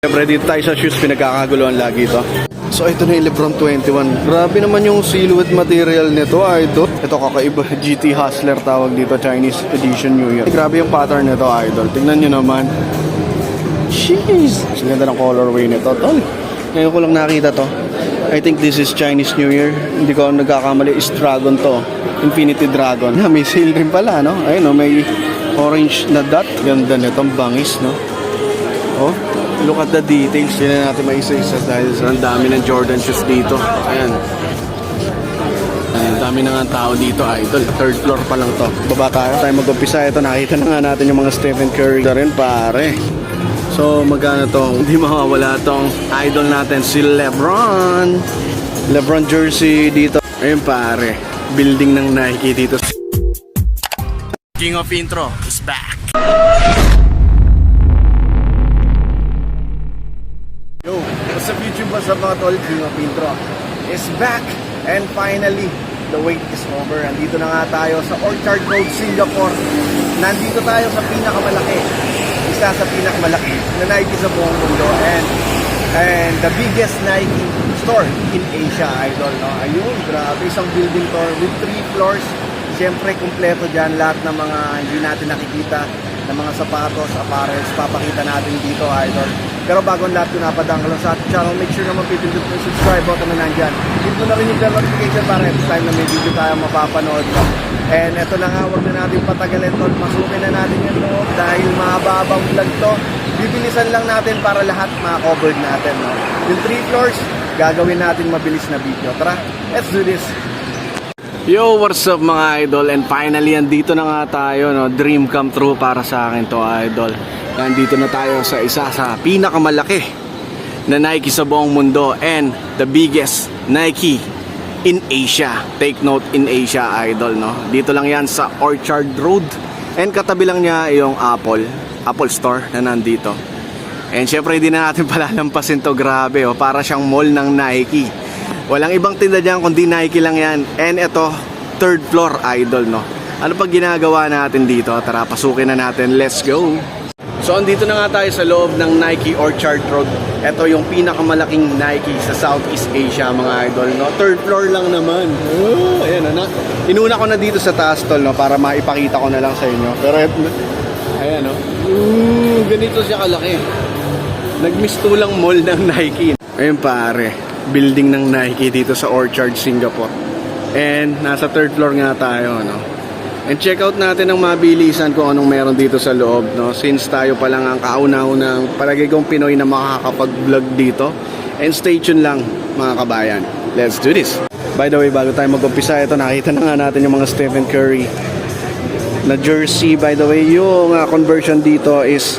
Siyempre dito tayo sa shoes, pinagkakaguluhan lagi ito. So ito na yung Lebron 21. Grabe naman yung silhouette material nito, idol. Ito kakaiba, GT Hustler tawag dito, Chinese Edition New Year. Grabe yung pattern nito, idol. Tingnan nyo naman. Jeez! Ang ganda ng colorway nito, tol. Ngayon ko lang nakita to. I think this is Chinese New Year. Hindi ko nagkakamali, is Dragon to. Infinity Dragon. May sale rin pala, no? Ayun, no? May orange na dot. Ganda nito, ang bangis, no? Oh, look at the details. Hindi na natin maisa-isa dahil sa ang dami ng Jordan shoes dito. Ayan. Ayan, dami na nga tao dito, idol. Third floor pa lang to. Baba tayo. Tayo mag-umpisa. Ito, nakita na nga natin yung mga Stephen Curry. Ito rin, pare. So, magkano to? Hindi mawawala tong idol natin, si Lebron. Lebron jersey dito. Ayun, pare. Building ng Nike dito. King of Intro is back. Yo, what's up YouTube? What's up mga tol? King of Intro is back and finally the wait is over. Nandito na nga tayo sa Orchard Road, Singapore. Nandito tayo sa pinakamalaki. Isa sa pinakamalaki na Nike sa buong mundo and and the biggest Nike store in Asia, idol. No? Ayun, grabe. Isang building to with three floors. Siyempre, kumpleto dyan lahat ng mga hindi natin nakikita ng mga sapatos, apparels, papakita natin dito, idol. Pero bago ang lahat, ka lang sa channel, make sure na mapipindot mo yung subscribe button na nandyan. Hit mo na rin yung notification para every time na may video tayo mapapanood mo. And eto na nga, huwag na natin patagalin tol. Masukin na natin yung loob dahil mahababang vlog to. Bibilisan lang natin para lahat ma-covered natin. No? Yung three floors, gagawin natin mabilis na video. Tara, let's do this. Yo, what's up mga idol? And finally, andito na nga tayo, no? Dream come true para sa akin to, idol. Nandito na tayo sa isa sa pinakamalaki na Nike sa buong mundo and the biggest Nike in Asia. Take note in Asia, idol, no? Dito lang yan sa Orchard Road. And katabi lang niya yung Apple, Apple Store na nandito. And syempre hindi na natin palalampasin to grabe oh, para siyang mall ng Nike. Walang ibang tinda diyan kundi Nike lang yan. And ito, third floor idol no. Ano pag ginagawa natin dito? Tara, pasukin na natin. Let's go. So andito na nga tayo sa loob ng Nike Orchard Road. Ito yung pinakamalaking Nike sa Southeast Asia mga idol no. Third floor lang naman. Oh, ayan na. Inuna ko na dito sa taas tol no para maipakita ko na lang sa inyo. Pero ayan no. Ooh, ganito siya kalaki. Nagmistulang mall ng Nike. Ayun pare, building ng Nike dito sa Orchard, Singapore. And nasa third floor nga tayo, no? And check out natin ang mabilisan kung anong meron dito sa loob, no? Since tayo pa lang ang kauna-unang palagay kong Pinoy na makakapag-vlog dito. And stay tuned lang, mga kabayan. Let's do this! By the way, bago tayo mag-umpisa, ito nakita na nga natin yung mga Stephen Curry na jersey. By the way, yung uh, conversion dito is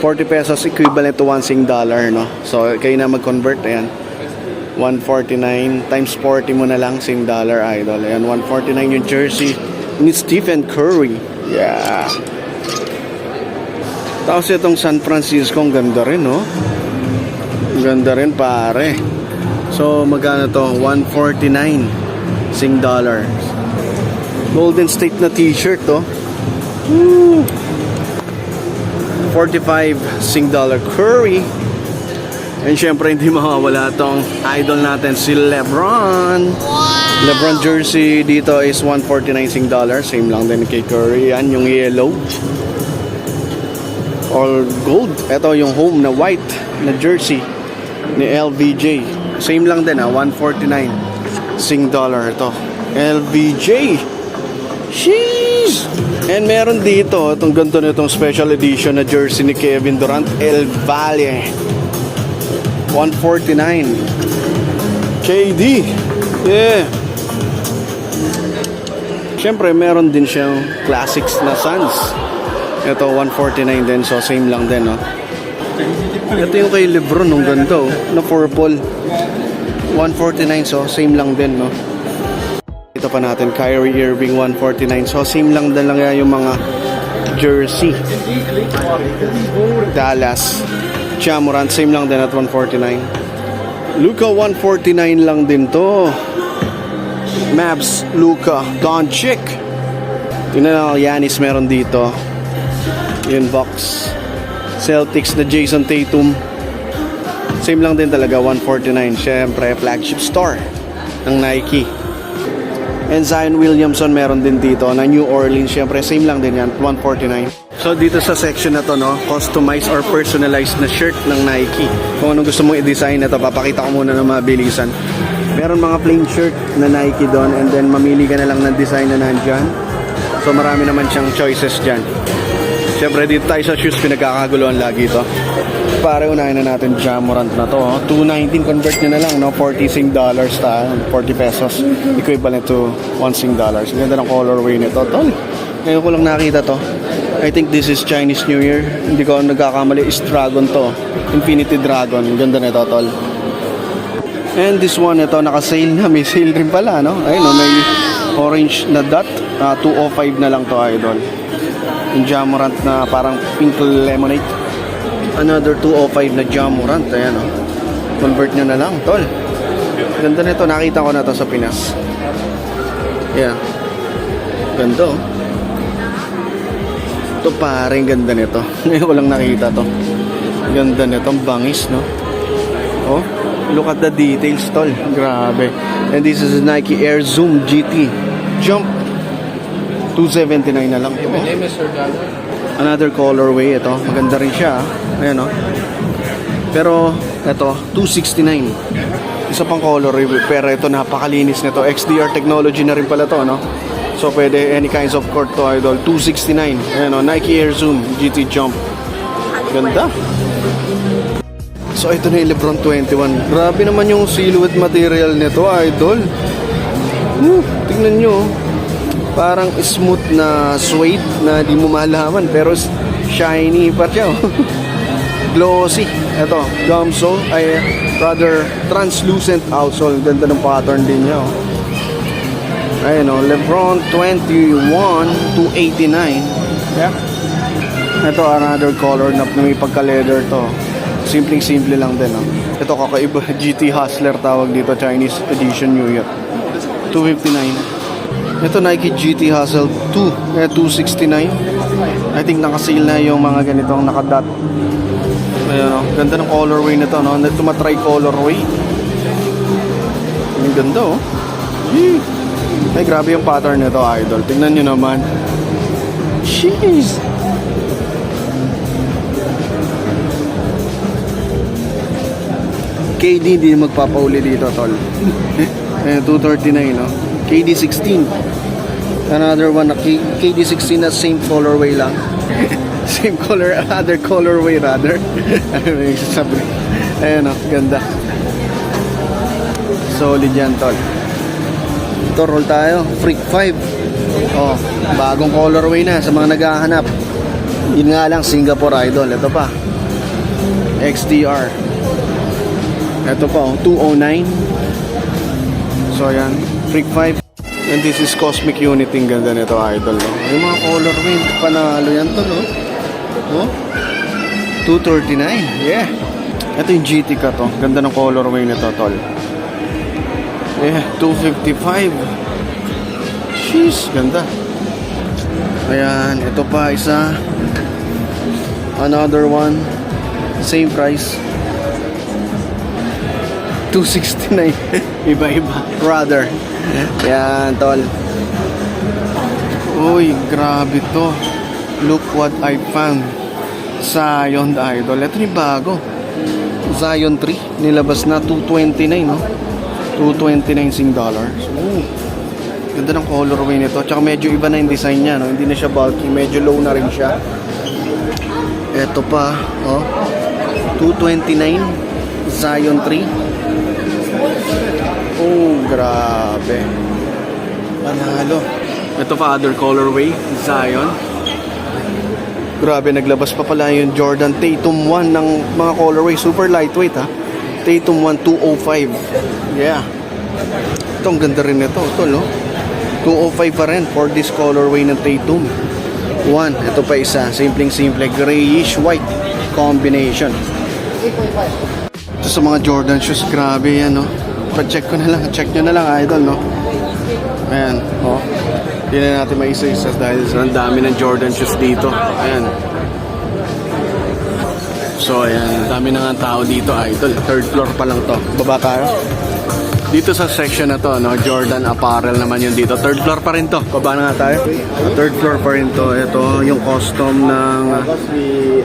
40 pesos equivalent to 1 sing dollar, no? So, kayo na mag-convert, ayan. 149 times 40 mo na lang sing dollar, idol. Ayan, 149 yung jersey ni Stephen Curry. Yeah. Tapos itong San Francisco, ang ganda rin, no? Ganda rin, pare. So, magkano to? 149 sing dollars. Golden State na t-shirt, to. Woo! 45 sing dollar curry. And syempre hindi mawawala tong idol natin si Lebron. Lebron jersey dito is 149 sing dollar. Same lang din kay Curry. Yan yung yellow. Or gold. Ito yung home na white na jersey ni LVJ. Same lang din ah, 149 sing dollar ito. LVJ. Sheesh! And meron dito, itong ganito na itong special edition na jersey ni Kevin Durant, El Valle. 149. KD. Yeah. Siyempre, meron din siyang classics na Suns. Ito, 149 din, so same lang din, no? Ito yung kay Lebron, nung ganito, na purple. 149, so same lang din, no? Ito pa natin, Kyrie Irving 149. So same lang din lang yung mga jersey. Dallas. Chamorant, same lang din at 149. Luka 149 lang din to. Mavs, Luka, Doncic. Tingnan na Yanis meron dito. Yun, box. Celtics na Jason Tatum. Same lang din talaga, 149. Siyempre, flagship store ng Nike. And Zion Williamson meron din dito na New Orleans. Siyempre, same lang din yan, 149. So dito sa section na to, no, customized or personalized na shirt ng Nike. Kung anong gusto mong i-design na papakita ko muna ng mabilisan. Meron mga plain shirt na Nike doon and then mamili ka na lang ng design na nandyan. So marami naman siyang choices dyan. Siyempre dito tayo sa shoes, pinagkakaguluhan lagi ito. Pare, unahin na natin Jamorant na to. oh. 219 convert nyo na lang, no? 40 sing dollars ta, 40 pesos. Equivalent to 1 sing dollars. Ang ganda ng colorway nito, tol. Ngayon ko lang nakita to. I think this is Chinese New Year. Hindi ko nagkakamali, is Dragon to. Infinity Dragon. Ganda nito, tol. And this one, ito, naka-sale na. May sale rin pala, no? Ayun, no? May orange na dot. Ah, 205 na lang to, idol. Yung Jamorant na parang pink lemonade. Another 205 na Jamorant. Ayan, oh. Convert nyo na lang, tol. Ganda nito. Nakita ko na to sa Pinas. Yeah. Ganda, oh. Ito parang ganda nito. Ngayon ko lang nakita to. Ganda nito. Ang bangis, no? Oh, look at the details, tol. Grabe. And this is Nike Air Zoom GT. Jump. 279 na lang. Oh. Another colorway ito. Maganda rin siya. ah. Ayan oh. Pero ito, 269. Isa pang colorway pero ito napakalinis nito. XDR technology na rin pala to, no? So pwede any kinds of court to idol. 269. Ayan oh, Nike Air Zoom GT Jump. Ganda. So ito na yung Lebron 21. Grabe naman yung silhouette material nito, idol. Woo, tingnan nyo. oh. Parang smooth na suede na di mo malaman pero shiny pa siya. oh. Glossy. Ito, gumsole ay rather translucent outsole. Ganda ng pattern din niya. Oh. Ayun oh, Lebron 21 to 89. Yeah. Ito another color na may pagka-leather to. Simpleng-simple lang din. Oh. Ito kakaiba. GT Hustler tawag dito. Chinese edition New Year. 259. Ito Nike GT Hustle 2. Eh, 269. I think nakasale na yung mga ganitong nakadot. Ayan oh. Ganda ng colorway nito. No? Ito matry colorway. Ang ganda oh. Yee. Ay, grabe yung pattern nito, idol. Tingnan nyo naman. Jeez. KD di magpapauli dito, tol. Eh, 239, no? KD 16. Another one na KD 16 na same colorway lang. same color, other colorway rather. ano yung sasabi? Ayan, no? Ganda. Solid yan, tol. Ito, roll tayo. Freak 5. Oh, bagong colorway na sa mga naghahanap. Yun nga lang, Singapore Idol. Ito pa. XDR. Ito pa, oh, 209. So, yan. Freak 5. And this is Cosmic Unity. Ang ganda nito, Idol. No? Yung mga colorway, panalo yan to, no? Oh? 239. Yeah. Ito yung GT ka to. Ganda ng colorway nito, tol. Yeah, 255. Sheesh, ganda. Ayan, ito pa isa. Another one. Same price. 269. Iba-iba. Rather. Yan, tol. Uy, grabe to. Look what I found. Zion Idol. Ito yung bago. Zion 3. Nilabas na 229, no? 229 sing dollars. Ooh. Ganda ng colorway nito. Tsaka medyo iba na yung design niya, no? Hindi na siya bulky. Medyo low na rin siya. Ito pa, oh. 229 Zion 3. Oh, grabe. Panalo. Ito pa other colorway, Zion. Grabe, naglabas pa pala yung Jordan Tatum 1 ng mga colorway. Super lightweight ha. Tatum 1 205. Yeah. Ito, ang ganda rin ito. Ito, no? 205 pa rin for this colorway ng Tatum. 1. Ito pa isa. Simpleng simple. Grayish white combination. Ito sa mga Jordan shoes. Grabe yan, no? Pa-check ko na lang. Check nyo na lang, idol, no? Ayan, oh. Hindi na natin maisa-isa dahil ang dami ng Jordan shoes dito. Ayan. So, ayan, dami na nga tao dito, idol. Third floor pa lang to. Baba tayo. Dito sa section na to, no, Jordan Apparel naman yun dito. Third floor pa rin to. Baba na nga tayo. Third floor pa rin to. Ito yung custom ng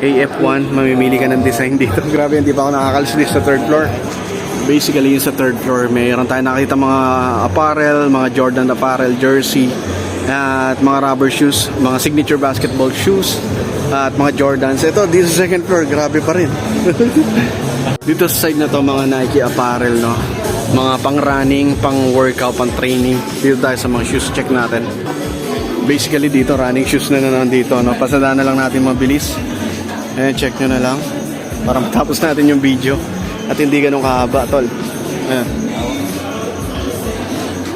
AF1. Mamimili ka ng design dito. Grabe, hindi pa ako nakakalis dito sa third floor. Basically, yung sa third floor, mayroon tayo nakita mga apparel, mga Jordan apparel, jersey, at mga rubber shoes, mga signature basketball shoes, at mga Jordans. Ito, dito sa second floor, grabe pa rin. dito sa side na to, mga Nike apparel, no? Mga pang running, pang workout, pang training. Dito tayo sa mga shoes, check natin. Basically, dito, running shoes na na dito, no? Pasada na lang natin mabilis. Ayan, check nyo na lang. Para matapos natin yung video. At hindi ganun kahaba, tol. Ayan.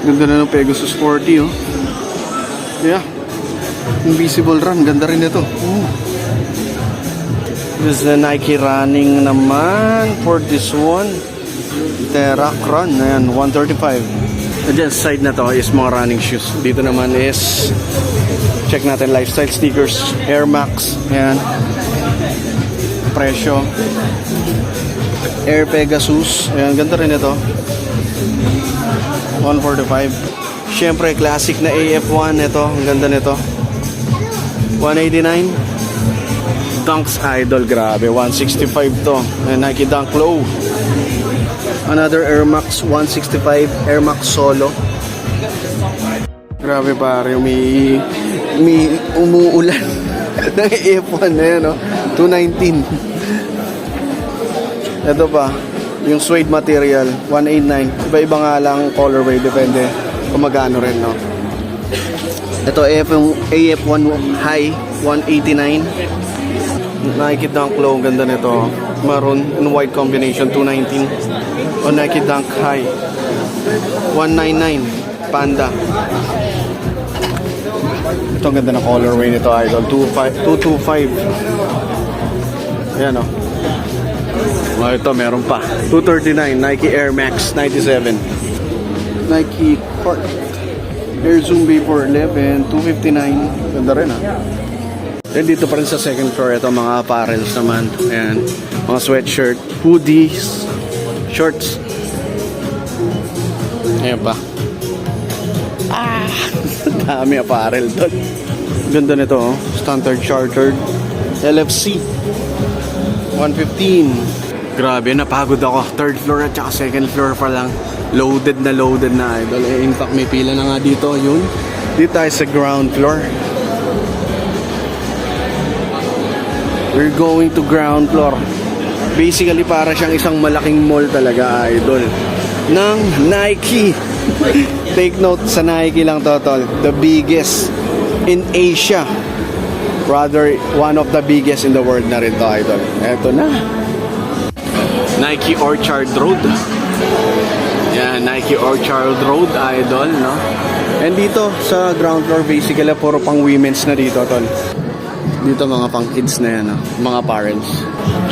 Ganda na ng Pegasus 40, oh. Yeah. Invisible Run, ganda rin ito. Oh. Is the Nike running naman for this one. Terak Run, ayan, 135. Diyan, side na to is mga running shoes. Dito naman is, check natin lifestyle sneakers, Air Max, ayan. Presyo. Air Pegasus, ayan, ganda rin ito. 145. Siyempre, classic na AF1 ito. Ang ganda nito. 189. Dunks Idol, grabe. 165 to. Ayan, Nike Dunk Low. Another Air Max 165. Air Max Solo. Grabe pare, umi, umi umuulan ng AF1 na yan, no? 219. Ito pa, yung suede material, 189. Iba-iba nga lang colorway, depende kung magkano rin, no? Ito, AF, AF1 High, 189. Nike Dunk Low, ganda nito. Maroon and white combination, 219. O Nike Dunk High, 199. Panda. Ito ang ganda ng colorway nito, idol. 25 225. Ayan, o. Oh, ito, meron pa. 239, Nike Air Max 97. Nike Court. Air Zoom Vapor 11, 259. Ganda rin, ha. Then dito pa rin sa second floor, ito mga apparels naman. Ayan. Mga sweatshirt, hoodies, shorts. Ayan pa. Ah! Dami apparel doon. Ganda nito, oh. Standard Chartered. LFC. 115. Grabe, napagod ako. Third floor at saka second floor pa lang. Loaded na loaded na idol. Eh, in fact, may pila na nga dito. Yun. Dito tayo sa ground floor. We're going to ground floor. Basically, para siyang isang malaking mall talaga, idol. Ng Nike. Take note sa Nike lang to, tol. The biggest in Asia. Rather, one of the biggest in the world na rin to, idol. Eto na. Nike Orchard Road. Yan, Nike Orchard Road, idol, no? And dito, sa ground floor, basically, puro pang women's na dito, tol. Dito mga pang kids na yan, no? mga parents.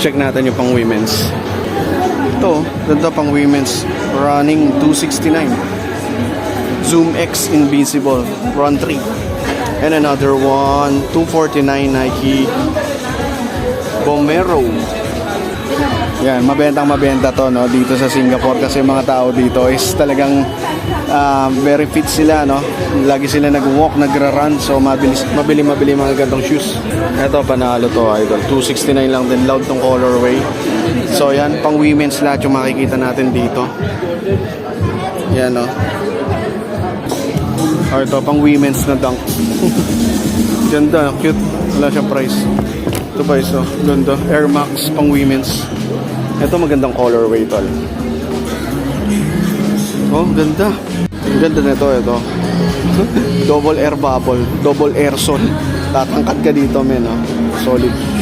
Check natin yung pang women's. Ito, ganda pang women's. Running 269. Zoom X Invincible, run 3. And another one, 249 Nike Bomero. Yan, mabentang mabenta to no dito sa Singapore kasi mga tao dito is talagang ah, very fit sila no. Lagi sila nag-walk, nagra-run so mabilis mabili mabili mga gantong shoes. Ito panalo to idol. 269 lang din loud tong colorway. So yan, pang women's lahat yung makikita natin dito. Yan no. Oh, ito pang women's na dunk. Ganda, cute. Wala siyang price. Ito pa iso. Ganda. Air Max pang women's. Ito magandang colorway tol. Oh, ganda. Ang ganda nito ito. double air bubble, double air sol. Tatangkad ka dito men, oh. Solid.